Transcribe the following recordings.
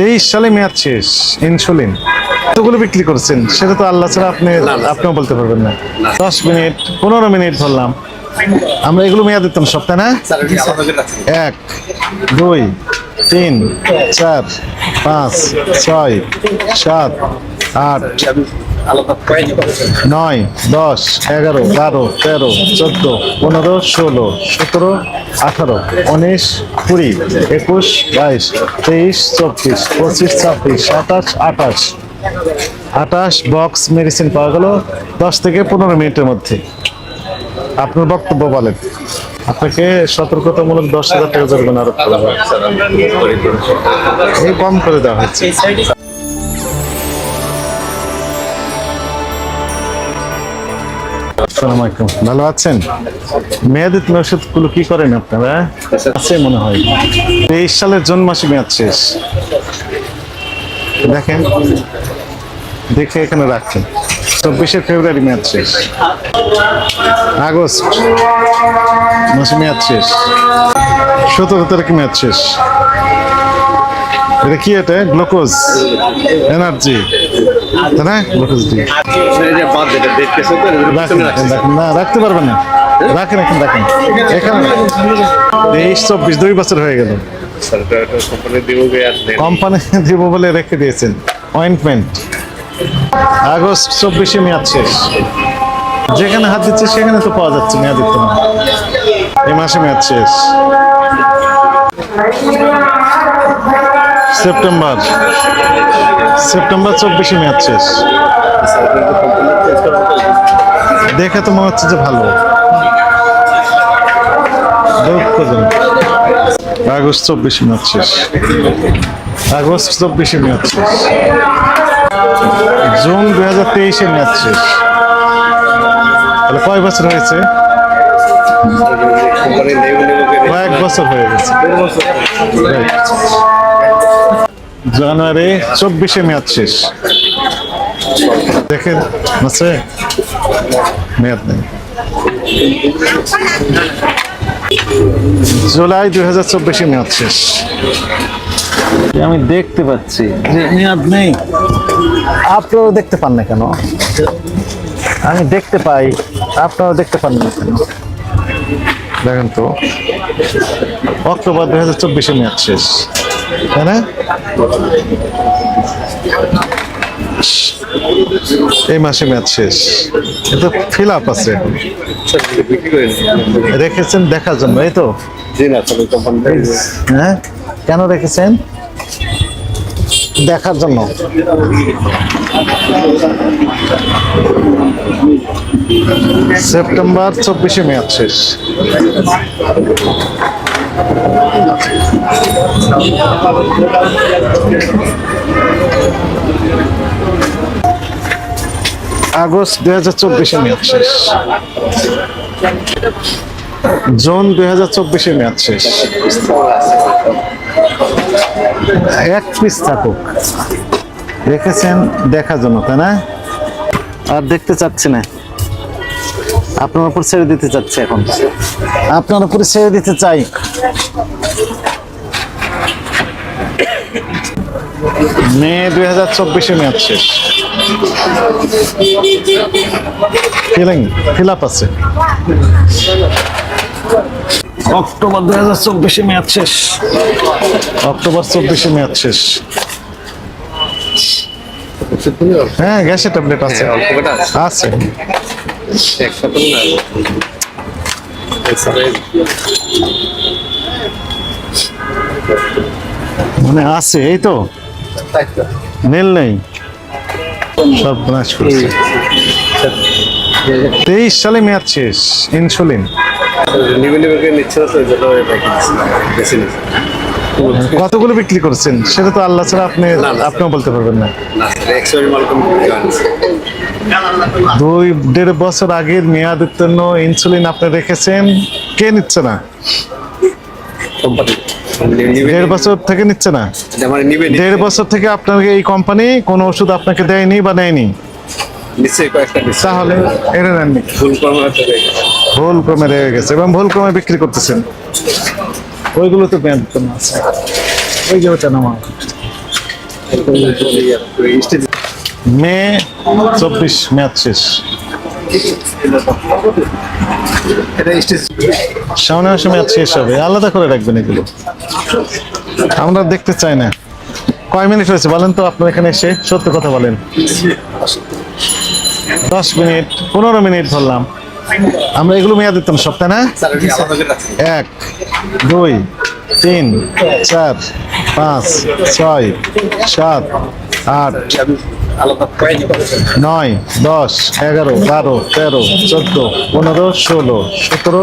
তেইশ সালে মেয়াদ শেষ ইনসুলিন এতগুলো বিক্রি করছেন সেটা তো আল্লাহ ছাড়া আপনি আপনিও বলতে পারবেন না। দশ মিনিট পনেরো মিনিট ধরলাম। আমরা এগুলো মেয়াদ দিতাম সপ্তাহে না? এক দুই তিন চার পাঁচ ছয় সাত আট নয় দশ এগারো বারো তেরো চোদ্দ পনেরো ষোলো সতেরো আঠারো উনিশ কুড়ি একুশ বাইশ তেইশ চব্বিশ পঁচিশ ছাব্বিশ সাতাশ আঠাশ আঠাশ বক্স মেডিসিন পাওয়া গেল দশ থেকে পনেরো মিনিটের মধ্যে আপনার বক্তব্য বলেন আপনাকে সতর্কতামূলক দশ হাজার টাকা জরিমানা আরোপ করা হয় এই কম করে দেওয়া হয়েছে আসসালামু আলাইকুম। ভালো আছেন? মেয়াদি ওষুধগুলো কি করেন আপনারা? আছে মনে হয়। তেইশ সালের জুন মাসে মেয়াদ শেষ। দেখেন, দেখে এখানে রাখছেন। চব্বিশে ফেব্রুয়ারি মেয়াদ শেষ। আগস্ট মাসে মেয়াদ শেষ। সতেরো তারিখে মেয়াদ শেষ। এটা কি এটা? Glucose, energy. তাই না? রাখেন না, রাখতে পারবেন না। রাখেন এখন রাখেন। এখানে তেইশ চব্বিশ, দুই বছর হয়ে গেল। কোম্পানি দিব বলে রেখে দিয়েছেন। অয়েন্টমেন্ট আগস্ট চব্বিশে মেয়াদ শেষ। যেখানে হাত দিচ্ছে, সেখানে তো পাওয়া যাচ্ছে মেয়াদ দিতে না এই মাসে মেয়াদ শেষ। সেপ্টেম্বর। সেপ্টেম্বর চব্বিশে মেয়াদ শেষ। দেখে তো মনে হচ্ছে যে ভালো। দুঃখজনক আগস্ট চব্বিশে মেয়াদ শেষ। আগস্ট চব্বিশে মেয়াদ শেষ। জুন দুই হাজার তেইশে মেয়াদ শেষ। তাহলে কয় বছর হয়েছে? কয়েক বছর হয়ে গেছে. জানুয়ারি চব্বিশে মেয়াদ শেষ। দেখেন আছে? মেয়াদ নেই। জুলাই দুই হাজার চব্বিশে মেয়াদ শেষ। আমি দেখতে পাচ্ছি যে মেয়াদ নেই। আপনারাও দেখতে পান না কেন? আমি দেখতে পাই আপনারাও দেখতে পান না কেন? দেখেন তো অক্টোবর দুই হাজার চব্বিশে মেয়াদ শেষ। তাই না? এই মাসে ম্যাচ শেষ। এটা ফিল আপ আছে। রেখেছেন দেখার জন্য এই তো? হ্যাঁ? কেন রেখেছেন? দেখার জন্য। সেপ্টেম্বর চব্বিশে ম্যাচ শেষ। আগস্ট দুই হাজার চব্বিশে মেয়াদ শেষ। জুন দুই হাজার চব্বিশে মেয়াদ শেষ। এক পিস থাকুক। রেখেছেন দেখার জন্য, তাই না? আর দেখতে চাচ্ছি না। আপনার উপর ছেড়ে দিতে চাচ্ছি এখন। আপনার উপরে ছেড়ে দিতে চাই। মে দুই হাজার চব্বিশে মেয়াদ শেষ। ফিলিং ফিল আপ আছে। অক্টোবর দুই হাজার চব্বিশে মেয়াদ শেষ। অক্টোবর চব্বিশে মেয়াদ শেষ। হ্যাঁ গ্যাসের ট্যাবলেট আছে। আছে। মানে আছে এই তো? নীল নেই। সব নাশ করছে। তেইশ সালে মেয়াদ শেষ ইনসুলিন। কতগুলো বিক্রি করছেন? সেটা তো আল্লাহ ছাড়া আপনি আপনিও বলতে পারবেন না। দুই দেড় বছর আগের মেয়াদের জন্য ইনসুলিন আপনি রেখেছেন, কে নিচ্ছে না? এই কোম্পানি ওষুধ আপনাকে দেয়নি বা নেয়নি? তাহলে ভুল কর্ম গেছে এবং ভুল ক্রমে বিক্রি করতেছেন। ওইগুলো তো আছে মে চব্বিশ ম্যাচ শেষ। সামনে মাসে ম্যাচ শেষ হবে। আলাদা করে রাখবেন এগুলো। আমরা দেখতে চাই না। কয় মিনিট হয়েছে বলেন তো আপনার এখানে এসে? সত্য কথা বলেন। দশ মিনিট, পনেরো মিনিট ধরলাম। আমরা এগুলো মেয়াদ দিতাম সপ্তাহে না? এক, দুই, তিন, চার, পাঁচ, ছয়, সাত, আট নয়, দশ, এগারো, বারো, তেরো, চোদ্দ, পনেরো, ষোলো, সতেরো,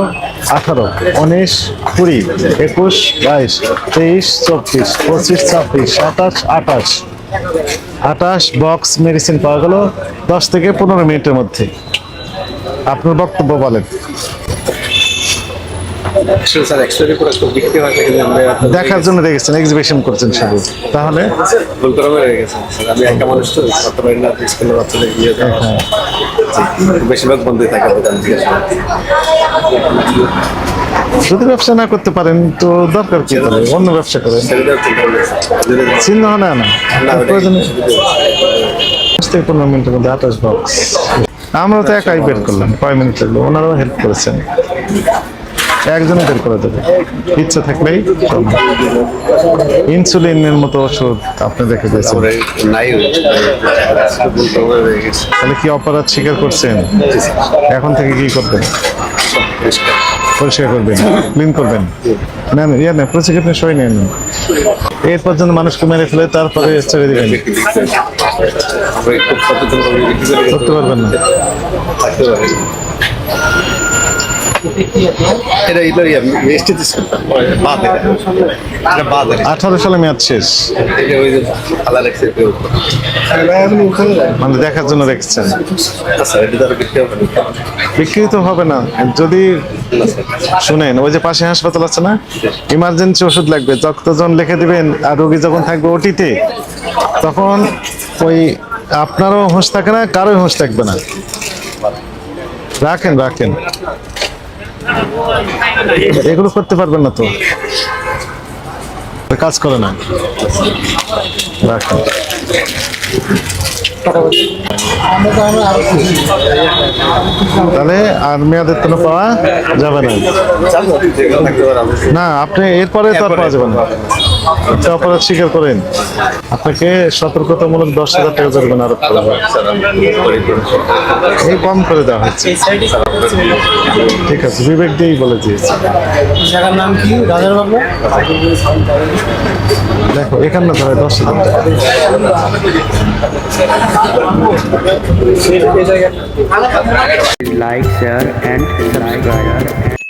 আঠারো, উনিশ, কুড়ি, একুশ, বাইশ, তেইশ, চব্বিশ, পঁচিশ, ছাব্বিশ, সাতাশ, আঠাশ। আঠাশ বক্স মেডিসিন পাওয়া গেল দশ থেকে পনেরো মিনিটের মধ্যে। আপনার বক্তব্য বলেন স্যার এক্সট্রা করে একটু বিক্রি হয় কিন্তু আমরা দেখার জন্য রেখেছেন এক্সিবিশন করছেন শুধু। তাহলে? হয়ে গেছে স্যার আমি একটা মানুষ তো করতে পারি না স্কুলের বাচ্চাদের গিয়ে দেওয়া হ্যাঁ। বেশিরভাগ বন্ধই থাকে দোকান যদি ব্যবসা না করতে পারেন তো দরকার কি তাহলে? অন্য ব্যবসা করেন। চিন্তা চিহ্ন না না। প্রয়োজনে থেকে পনেরো মিনিটের মধ্যে আঠাশ বক্স আমরা তো একাই বের করলাম কয় মিনিট লাগল ওনারাও হেল্প করেছেন। একজনে বের করে দেবে। ইচ্ছা থাকলেই ইনসুলিনের মতো ওষুধ আপনি দেখে গেছে তাহলে কি অপরাধ স্বীকার করছেন? এখন থেকে কি করবেন? পরিষ্কার পরিষ্কার করবেন ক্লিন করবেন। নেন ইয়ে নেন প্রসিকিউশন সই নেন। এর পর্যন্ত মানুষকে মেরে ফেলে তারপরে ছেড়ে দিবেন। করতে পারবেন না। এটা এটা বাদ এটা। এটা বাদ আঠারো সালে মেয়াদ শেষ। মানে দেখার জন্য রেখেছেন। স্যার এটা তো আর বিক্রি হবে না। বিক্রি তো হবে না। যদি শুনেন ওই যে পাশে হাসপাতাল আছে না? ইমার্জেন্সি ওষুধ লাগবে। যতজন লিখে দিবেন আর রোগী যখন থাকবে ওটিতে তখন ওই আপনারও হোঁশ থাকে না কারোই হোঁশ থাকবে না। রাখেন রাখেন। এগুলো করতে পারবেন না তো। কাজ করে না। রাখেন। তাহলে আর মেয়াদের তো পাওয়া যাবে না। না আপনি এরপরে তো আর পাওয়া যাবে না। অপরাধ স্বীকার করেন। আপনাকে সতর্কতামূলক দশ হাজার টাকা জরিমানা আরোপ করা হয়। এই কম করে দেওয়া হচ্ছে। ঠিক আছে বিবেক দিয়েই বলে দিয়েছি। জায়গার নাম কি? রাজার বাবু দেখো এখানে না ধরে দশ হাজার টাকা। Like, share, and subscribe.